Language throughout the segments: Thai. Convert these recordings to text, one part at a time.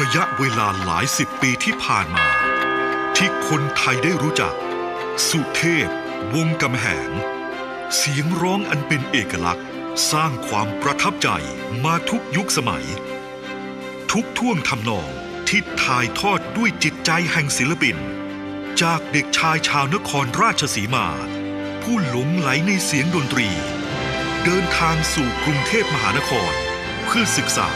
ระยะเวลาหลายสิบปีที่ผ่านมา ที่คนไทยได้รู้จัก สุเทพ วงกำแหง เสียงร้องอันเป็นเอกลักษณ์ สร้างความประทับใจมาทุกยุคสมัย ทุกท่วงทำนองที่ถ่ายทอดด้วยจิตใจแห่งศิลปิน จากเด็กชายชาวนครราชสีมา ผู้หลงไหลในเสียงดนตรี เดินทางสู่กรุงเทพมหานคร เพื่อศึกษา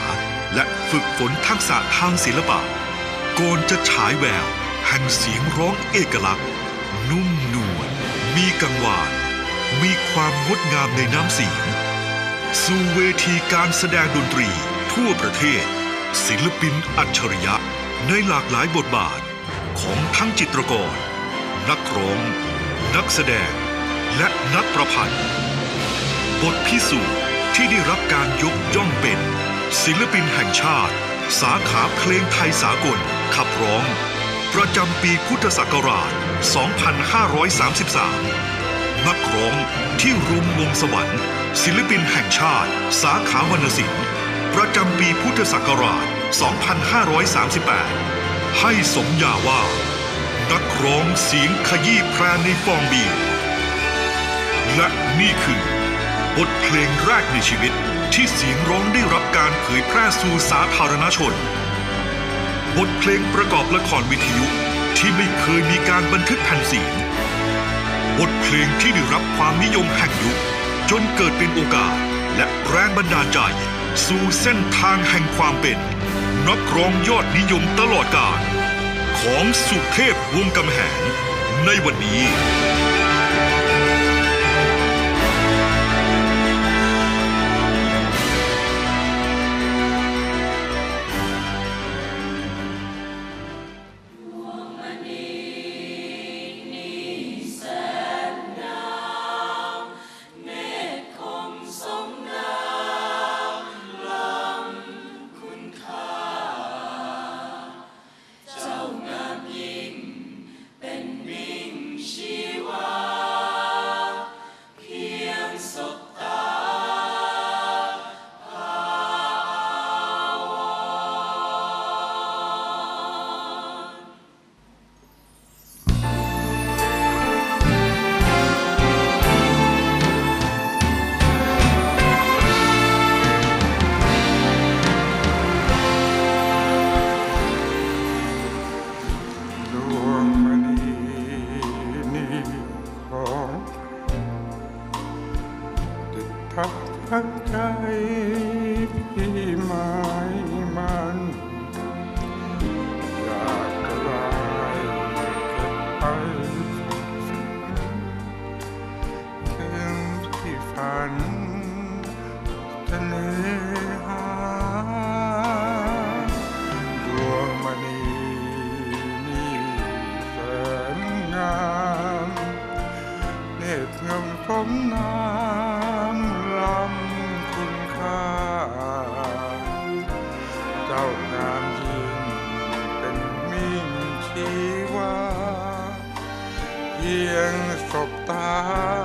และฝึกฝนทักษะทางศิลปะก่อนจะฉายแววแห่งเสียงร้องเอกลักษณ์ นุ่มนวลมีกังวาน มีความงดงามในน้ำเสียง สู่เวทีการแสดงดนตรีทั่วประเทศ ศิลปินอัจฉริยะในหลากหลายบทบาทของทั้งจิตรกร นักร้อง นักแสดง และนักประพันธ์ บทพิสูจน์ที่ได้รับการยกย่องเป็น ศิลปินแห่งชาติ สาขาเพลงไทยสากล ขับร้อง ประจำปีพุทธศักราช 2533 นักร้องที่รุมวงสวรรค์ ศิลปินแห่งชาติ สาขาวรรณศิลป์ประจำปีพุทธศักราช 2538 ให้สมญาว่า นักร้องเสียงขยี้แพรในฟองบี และนี่คือบทเพลงแรกในชีวิต ที่เสียงร้องได้รับการเผยแพร่สู่สาธารณชน บทเพลงประกอบละครวิทยุที่ไม่เคยมีการบันทึกแผ่นเสียง บทเพลงที่ได้รับความนิยมแห่งยุคจนเกิดเป็นโอกาสและแรงบันดาลใจ สู่เส้นทางแห่งความเป็น นักร้องยอดนิยมตลอดกาลของสุเทพวงกำแหงในวันนี้ ทักทั้งใจพี่หมายมันอยากจะได้เก็บไปถึงที่ฝัน ยงสบตา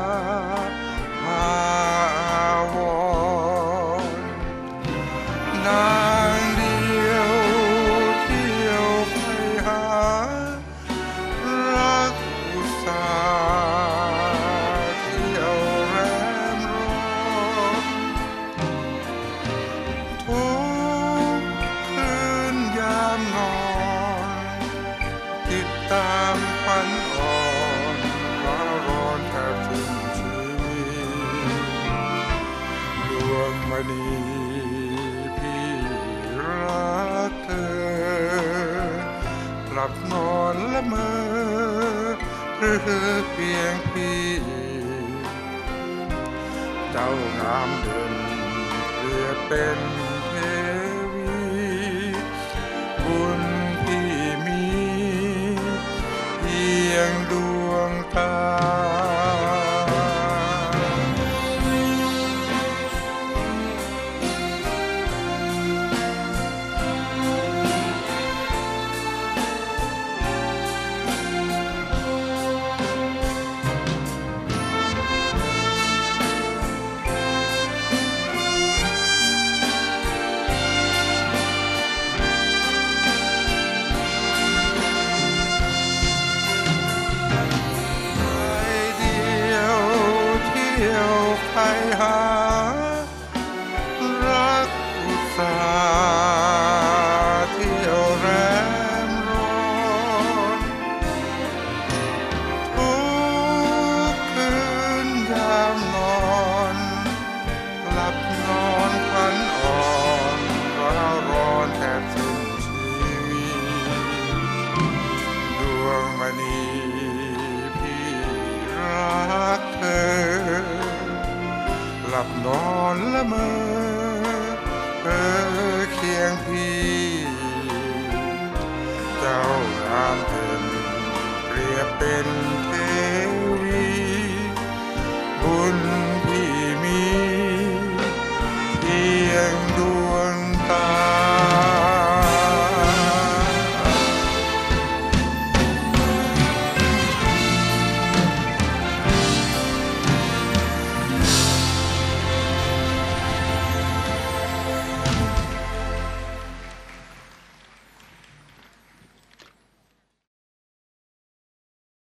บนอนละเมอหรือเพียงพี่ เจ้างามเดินเรียบเป็น เจ้ารามเป็นเปรียบเป็นเทวีบุญที่มีเพียงดู